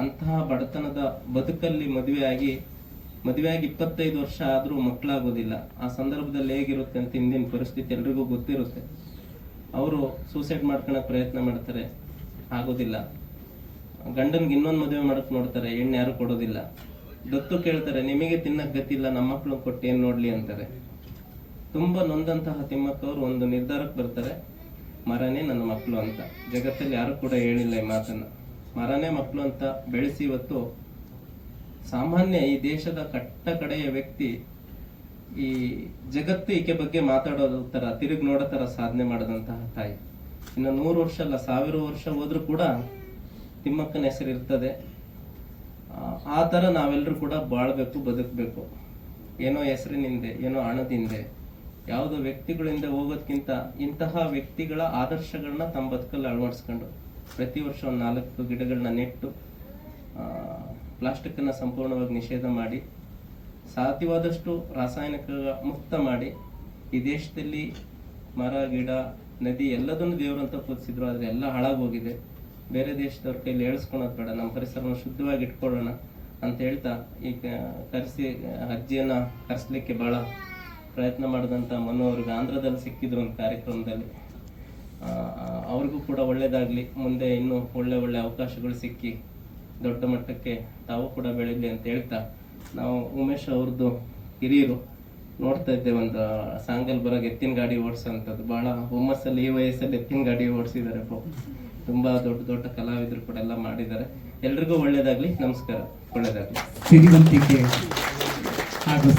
ಅಂತಹ ಬಡತನದ ಬದುಕಲ್ಲಿ ಮದುವೆಯಾಗಿ ಮದುವೆಯಾಗಿ ಇಪ್ಪತ್ತೈದು ವರ್ಷ ಆದರೂ ಮಕ್ಕಳಾಗೋದಿಲ್ಲ. ಆ ಸಂದರ್ಭದಲ್ಲಿ ಹೇಗಿರುತ್ತೆ ಅಂತ ಹಿಂದಿನ ಪರಿಸ್ಥಿತಿ ಎಲ್ರಿಗೂ ಗೊತ್ತಿರುತ್ತೆ. ಅವರು ಸೂಸೈಡ್ ಮಾಡ್ಕೊಳಕ್ ಪ್ರಯತ್ನ ಮಾಡ್ತಾರೆ. ಆಗೋದಿಲ್ಲ. ಗಂಡನ್ಗೆ ಇನ್ನೊಂದು ಮದುವೆ ಮಾಡಕ್ ನೋಡ್ತಾರೆ. ಹೆಣ್ಣು ಯಾರು ಕೊಡೋದಿಲ್ಲ. ದತ್ತು ಕೇಳ್ತಾರೆ, ನಿಮಗೆ ತಿನ್ನಕ್ ಗತಿಲ್ಲ ನಮ್ಮ ಮಕ್ಕಳು ಕೊಟ್ಟು ಏನು ನೋಡ್ಲಿ? ಅಂತಾರೆ. ತುಂಬಾ ನೊಂದಂತಹ ತಿಮ್ಮಕ್ಕವರು ಒಂದು ನಿರ್ಧಾರಕ್ಕೆ ಬರ್ತಾರೆ. ಮರನೇ ನನ್ನ ಮಕ್ಕಳು ಅಂತ. ಜಗತ್ತಲ್ಲಿ ಯಾರು ಕೂಡ ಹೇಳಿಲ್ಲ ಈ ಮಾತನ್ನ. ಮರನೇ ಮಕ್ಕಳು ಅಂತ ಬೆಳೆಸಿ ಇವತ್ತು ಸಾಮಾನ್ಯ ಈ ದೇಶದ ಕಟ್ಟ ಕಡೆಯ ವ್ಯಕ್ತಿ ಈ ಜಗತ್ತು ಈಕೆ ಬಗ್ಗೆ ಮಾತಾಡೋದ ತರ ತಿರುಗಿ ನೋಡೋ ತರ ಸಾಧನೆ ಮಾಡದಂತಹ ತಾಯಿ. ಇನ್ನು ನೂರು ವರ್ಷ ಅಲ್ಲ ಸಾವಿರ ವರ್ಷ ಹೋದ್ರೂ ಕೂಡ ತಿಮ್ಮಕ್ಕನ ಹೆಸರು ಇರ್ತದೆ. ಆ, ತರ ನಾವೆಲ್ಲರೂ ಕೂಡ ಬಾಳ್ಬೇಕು ಬದುಕಬೇಕು. ಏನೋ ಹೆಸರಿನಿಂದೆ ಏನೋ ಹಣದಿಂದೆ. ಯಾವುದೋ ವ್ಯಕ್ತಿಗಳಿಂದ ಹೋಗೋದ್ಕಿಂತ ಇಂತಹ ವ್ಯಕ್ತಿಗಳ ಆದರ್ಶಗಳನ್ನ ತಮ್ಮ ಬದುಕಲ್ಲಿ ಅಳವಡಿಸ್ಕೊಂಡು ಪ್ರತಿ ವರ್ಷ ಒಂದು ನಾಲ್ಕು ಗಿಡಗಳನ್ನ ನೆಟ್ಟು ಪ್ಲಾಸ್ಟಿಕ್ ಅನ್ನ ಸಂಪೂರ್ಣವಾಗಿ ನಿಷೇಧ ಮಾಡಿ, ಸಾಧ್ಯವಾದಷ್ಟು ರಾಸಾಯನಿಕ ಮುಕ್ತ ಮಾಡಿ, ಈ ದೇಶದಲ್ಲಿ ಮರ, ಗಿಡ, ನದಿ ಎಲ್ಲದನ್ನು ದೇವರಂತ ಪೂಜಿಸಿದ್ರು, ಆದರೆ ಎಲ್ಲ ಹಾಳಾಗೋಗಿದೆ. ಬೇರೆ ದೇಶದವ್ರ ಕೈಲಿ ಹೇಳ್ಸ್ಕೊಳೋದು ಬೇಡ, ನಮ್ಮ ಪರಿಸರವನ್ನು ಶುದ್ಧವಾಗಿ ಇಟ್ಕೊಳ್ಳೋಣ ಅಂತ ಹೇಳ್ತಾ ಈಗ ಕರೆಸಿ, ಅರ್ಜಿಯನ್ನ ಕರೆಸ್ಲಿಕ್ಕೆ ಬಹಳ ಪ್ರಯತ್ನ ಮಾಡಿದಂಥ ಮನು ಅವ್ರಿಗೆ ಆಂಧ್ರದಲ್ಲಿ ಸಿಕ್ಕಿದ್ರು ಒಂದು ಕಾರ್ಯಕ್ರಮದಲ್ಲಿ. ಅವ್ರಿಗೂ ಕೂಡ ಒಳ್ಳೇದಾಗ್ಲಿ. ಮುಂದೆ ಇನ್ನೂ ಒಳ್ಳೆ ಒಳ್ಳೆ ಅವಕಾಶಗಳು ಸಿಕ್ಕಿ ದೊಡ್ಡ ಮಟ್ಟಕ್ಕೆ ತಾವು ಕೂಡ ಬೆಳಿಲಿ ಅಂತ ಹೇಳ್ತಾ ನಾವು ಉಮೇಶ್ ಅವ್ರದ್ದು ಹಿರಿಯರು ನೋಡ್ತಾ ಇದ್ದೆ ಒಂದು ಸಾಂಗಲ್ ಬರೋಗೆ ಎತ್ತಿನ ಗಾಡಿ ಓಡಿಸೋಂಥದ್ದು. ಬಹಳ ಹುಮ್ಮಸ್ಸಲ್ಲಿ ಈ ವಯಸ್ಸಲ್ಲಿ ಎತ್ತಿನ ಗಾಡಿ ಓಡಿಸಿದ್ದಾರೆ ತುಂಬ ದೊಡ್ಡ ದೊಡ್ಡ ಕಲಾವಿದರು ಕೂಡ ಎಲ್ಲ ಮಾಡಿದ್ದಾರೆ. ಎಲ್ರಿಗೂ ಒಳ್ಳೇದಾಗ್ಲಿ. ನಮಸ್ಕಾರ. ಒಳ್ಳೇದಾಗ್ಲಿ. ಸಿರಿವಂತಿಕೆ ಹಾಗೂ